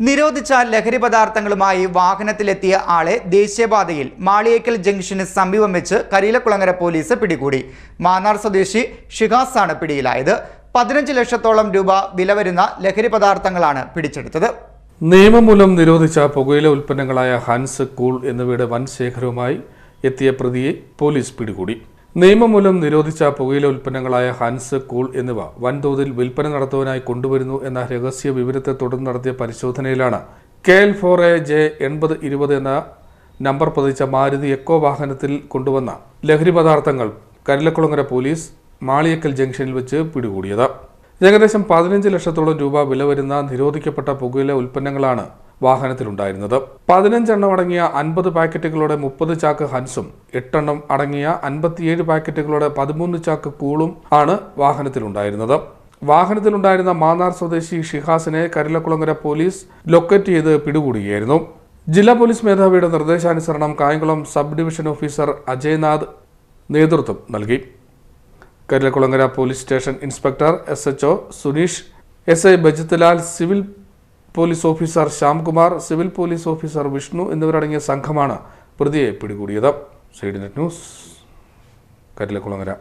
നിരോധിച്ച ലഹരി പദാർത്ഥങ്ങളുമായി വാഹനത്തിലെത്തിയ ആളെ ദേശീയപാതയിൽ മാളിയേക്കൽ ജംഗ്ഷന് സമീപം വെച്ച് കരിയിലക്കുളങ്ങര പോലീസ് പിടികൂടി. മാന്നാർ സ്വദേശി ഷിഹാസാണ് പിടിയിലായത്. പതിനഞ്ച് ലക്ഷത്തോളം രൂപ വില വരുന്ന ലഹരി പദാർത്ഥങ്ങളാണ് പിടിച്ചെടുത്തത്. നിയമം മൂലം നിരോധിച്ച പുകയില ഉൽപ്പന്നങ്ങളായ ഹൻസ് കൂൾ എന്നിവയുടെ വൻ ശേഖരവുമായി എത്തിയ പ്രതിയെ പോലീസ് പിടികൂടി. നിയമം മൂലം നിരോധിച്ച പുകയില ഉൽപ്പന്നങ്ങളായ ഹൻസ് കൂൾ എന്നിവ വൻതോതിൽ വിൽപ്പന നടത്തുവാനായി കൊണ്ടുവരുന്നു എന്ന രഹസ്യ വിവരത്തെ തുടർന്ന് നടത്തിയ പരിശോധനയിലാണ് K L four A J എൺപത് ഇരുപത് എന്ന നമ്പർ പതിച്ച മാരുതി എക്കോ വാഹനത്തിൽ കൊണ്ടുവന്ന ലഹരി പദാർത്ഥങ്ങൾ കരിലക്കുളങ്ങര പോലീസ് മാളിയക്കൽ ജംഗ്ഷനിൽ വെച്ച് പിടികൂടിയത്. ഏകദേശം പതിനഞ്ച് ലക്ഷത്തോളം രൂപ വില വരുന്ന നിരോധിക്കപ്പെട്ട പുകയില ഉൽപ്പന്നങ്ങളാണ് വാഹനത്തിലുണ്ടായിരുന്നത്. പതിനഞ്ചെണ്ണം അടങ്ങിയ അൻപത് പാക്കറ്റുകളുടെ മുപ്പത് ചാക്ക് ഹൻസും എട്ടെണ്ണം അടങ്ങിയ അൻപത്തിയേഴ് പാക്കറ്റുകളുടെ പതിമൂന്ന് ചാക്ക് കൂളും ആണ് വാഹനത്തിലുണ്ടായിരുന്നത്. വാഹനത്തിലുണ്ടായിരുന്ന മാന്നാർ സ്വദേശി ഷിഹാസിനെ കരിലക്കുളങ്ങര പോലീസ് ലൊക്കേറ്റ് ചെയ്ത് പിടികൂടുകയായിരുന്നു. ജില്ലാ പോലീസ് മേധാവിയുടെ നിർദ്ദേശാനുസരണം Kayamkulam sub division officer Ajaynath നേതൃത്വം നൽകി. Kareelakulangara police station inspector S H O Suneesh S I Bajithlal civil police officer Shyamkumar civil police officer Vishnu എന്നിവരടങ്ങിയ സംഘമാണ് പ്രതിയെ പിടികൂടിയത്. Side news കരിലക്കുളങ്ങര